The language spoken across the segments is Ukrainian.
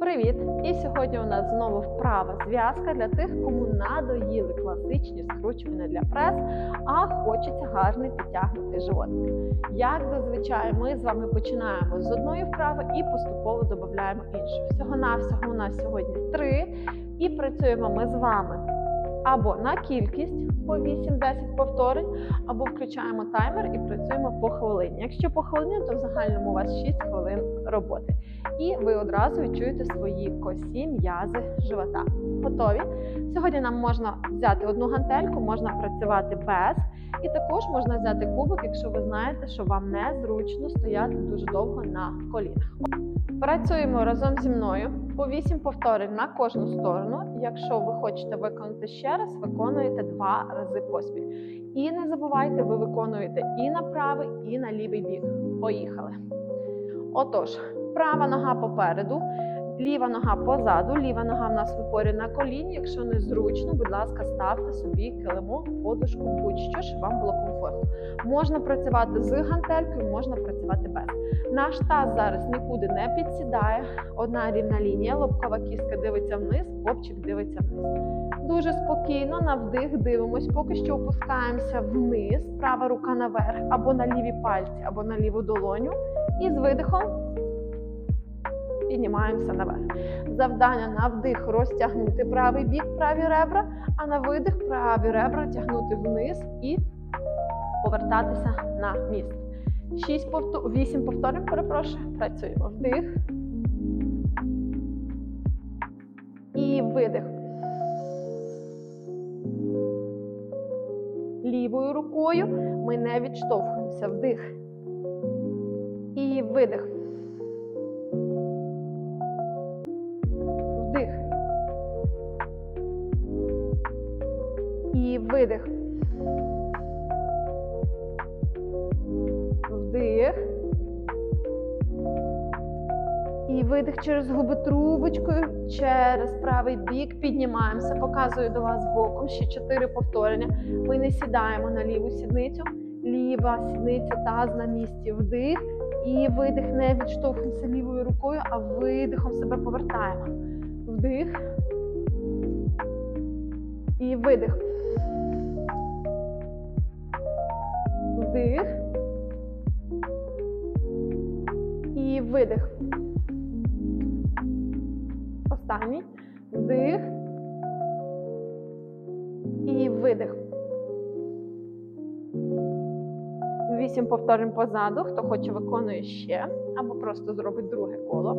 Привіт! І сьогодні у нас знову вправа зв'язка для тих, кому надоїли класичні скручування для прес, а хочеться гарний підтягнутий животик. Як зазвичай, ми з вами починаємо з одної вправи і поступово додаємо іншу. Всього-навсього у нас сьогодні три, і працюємо ми з вами або на кількість по 8-10 повторень, або включаємо таймер і працюємо по хвилині. Якщо по хвилині, то в загальному у вас 6 хвилин роботи. І ви одразу відчуєте свої косі, м'язи живота. Готові? Сьогодні нам можна взяти одну гантельку, можна працювати без, і також можна взяти кубик, якщо ви знаєте, що вам незручно стояти дуже довго на колінах. Працюємо разом зі мною по 8 повторень на кожну сторону. Якщо ви хочете виконати ще раз, виконуєте два рази поспіль. І не забувайте, ви виконуєте і на правий, і на лівий бік. Поїхали. Отож, права нога попереду, ліва нога позаду, ліва нога в нас в упорі на коліні. Якщо не зручно, будь ласка, ставте собі килимок, подушку, будь-що, щоб вам було комфортно. Можна працювати з гантелькою, можна працювати без. Наш таз зараз нікуди не підсідає. Одна рівна лінія, лобкова кістка дивиться вниз, копчик дивиться вниз. Дуже спокійно на вдих дивимось, поки що опускаємося вниз, права рука наверх, або на ліві пальці, або на ліву долоню. І з видихом піднімаємося наверх. Завдання на вдих розтягнути правий бік, праві ребра, а на видих праві ребра тягнути вниз і повертатися на місце. 6 повтор... 8 повторень, перепрошую. Працюємо. Вдих. І видих. Лівою рукою ми не відштовхуємося. Вдих. І видих. Вдих. І видих. Вдих. І видих через губи трубочкою, через правий бік. Піднімаємося. Показую до вас боком. Ще чотири повторення. Ми не сідаємо на ліву сідницю. Ліва сідниця, таз на місці. Вдих. І видих. Не відштовхуємося лівою рукою, а видихом себе повертаємо. Вдих. І видих. Вдих. Видих. Останній. Вдих. І видих. Вісім повторень позаду. Хто хоче, виконує ще, або просто зробить друге коло.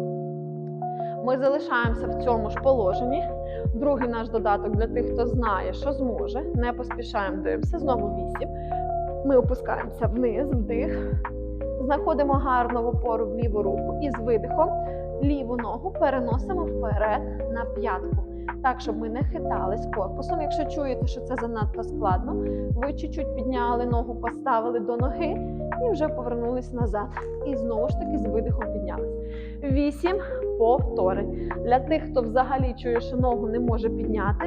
Ми залишаємося в цьому ж положенні. Другий наш додаток для тих, хто знає, що зможе. Не поспішаємо, дивимося. Знову вісім. Ми опускаємося вниз, вдих. Знаходимо гарну в опору в ліву руку і з видихом ліву ногу переносимо вперед на п'ятку. Так, щоб ми не хитались корпусом. Якщо чуєте, що це занадто складно, ви чуть-чуть підняли ногу, поставили до ноги і вже повернулись назад. І знову ж таки з видихом піднялись. Вісім повторень. Для тих, хто взагалі чує, що ногу не може підняти,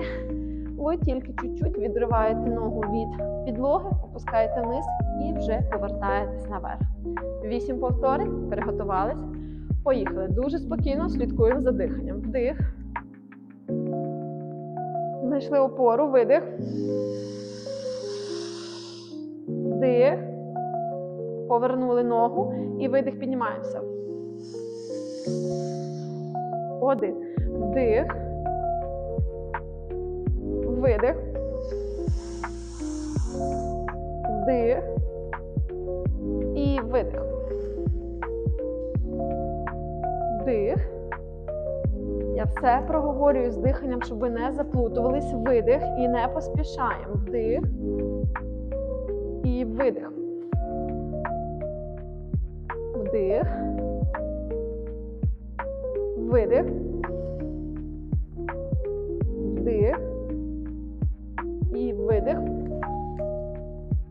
ви тільки чуть-чуть відриваєте ногу від підлоги, опускаєте вниз і вже повертаєтесь наверх. Вісім повторень, переготувались. Поїхали. Дуже спокійно слідкуємо за диханням. Вдих. Знайшли опору, видих. Вдих. Повернули ногу і видих, піднімаємося. Один. Вдих. Видих. Вдих. І видих. Вдих. Я все проговорюю з диханням, щоб ви не заплутувались. Видих і не поспішаємо. Вдих. І видих. Вдих. Видих.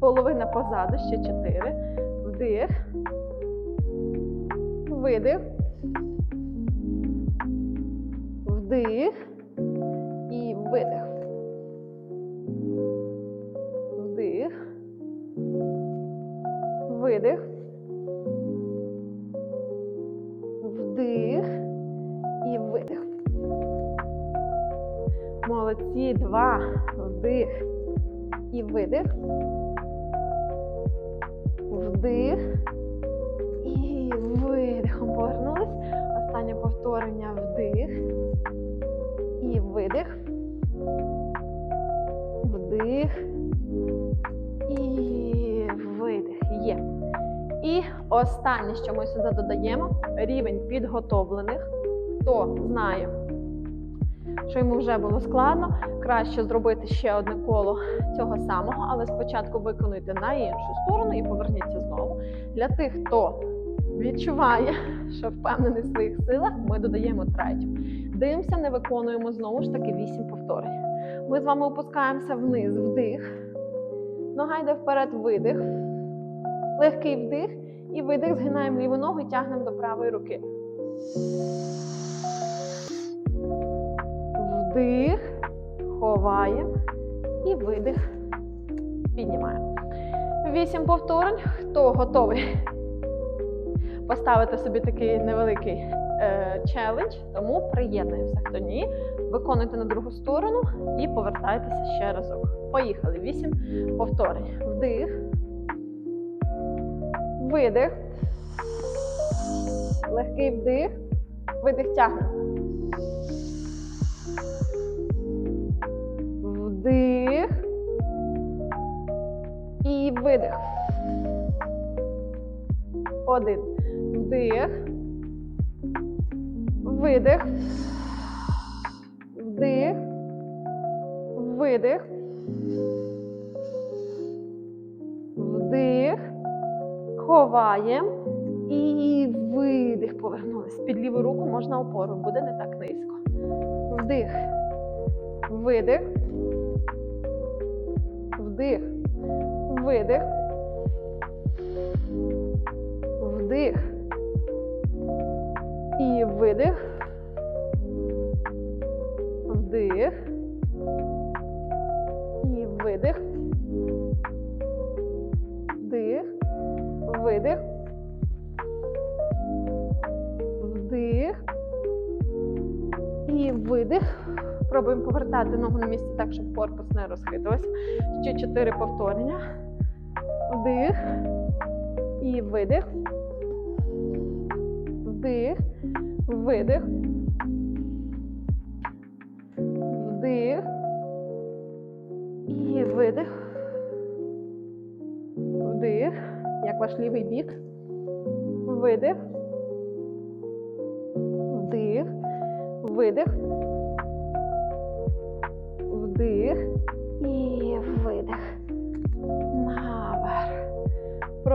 Половина позаду, ще чотири. Вдих. Видих. Вдих. І видих. Вдих. Видих. Вдих. І видих. Молодці. Два. Вдих. І видих. Вдих. І видихом повернулись. Останнє повторення. Вдих. І видих. Вдих. І видих. Є. І останнє, що ми сюди додаємо, рівень підготовлених. Хто знає, що йому вже було складно, краще зробити ще одне коло цього самого, але спочатку виконуйте на іншу сторону і поверніться знову. Для тих, хто відчуває, що впевнений в своїх силах, ми додаємо третю. Дивимося, не виконуємо знову ж таки 8 повторень. Ми з вами опускаємося вниз, вдих. Нога йде вперед, видих. Легкий вдих і видих. Згинаємо ліву ногу і тягнемо до правої руки. Вдих, ховаємо і видих. Піднімаємо. Вісім повторень. Хто готовий поставити собі такий невеликий е, челендж, тому приєднуємося. Хто ні, виконуйте на другу сторону і повертайтеся ще разок. Поїхали. Вісім повторень. Вдих. Видих. Легкий вдих. Видих тягнемо. Видих. Один. Вдих. Видих. Вдих. Видих. Вдих. Ховаємо. І видих. Повернулись. Під ліву руку можна опору. Буде не так низько. Вдих. Видих. Вдих. Видих. Вдих. І видих. Вдих. І видих. Вдих. Видих. Вдих. І видих. Пробуємо повертати ногу на місце так, щоб корпус не розхитувався. Ще чотири повторення. Вдих. І видих. Вдих. Видих. Вдих. І видих. Вдих. Як ваш лівий бік. Видих. Вдих. Видих.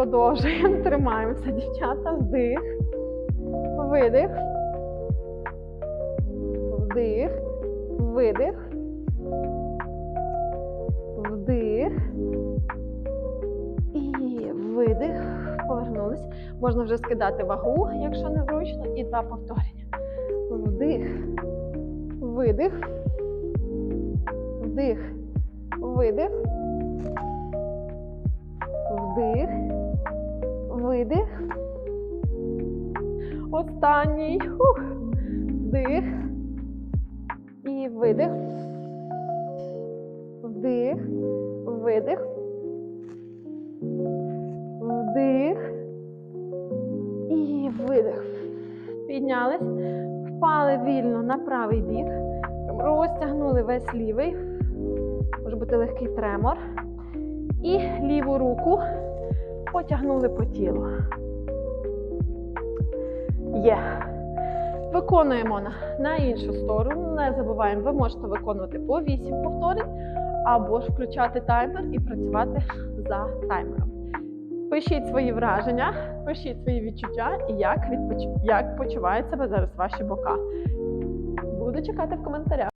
Продовжуємо. Тримаємося, дівчата. Вдих. Видих. Вдих. Видих. Вдих. І видих. Повернулись. Можна вже скидати вагу, якщо не зручно. І два повторення. Вдих. Видих. Вдих. Видих. Вдих. Видих. Останній. Ух. Вдих. І видих. Вдих. Видих. Вдих. І видих. Піднялись. Впали вільно на правий бік. Розтягнули весь лівий. Може бути легкий тремор. І ліву руку потягнули по тілу. Є. Виконуємо на, на іншу сторону. Не забуваємо, ви можете виконувати по 8 повторень, або ж включати таймер і працювати за таймером. Пишіть свої враження, пишіть свої відчуття і як, відпоч... як почувають себе зараз ваші бока. Буду чекати в коментарях.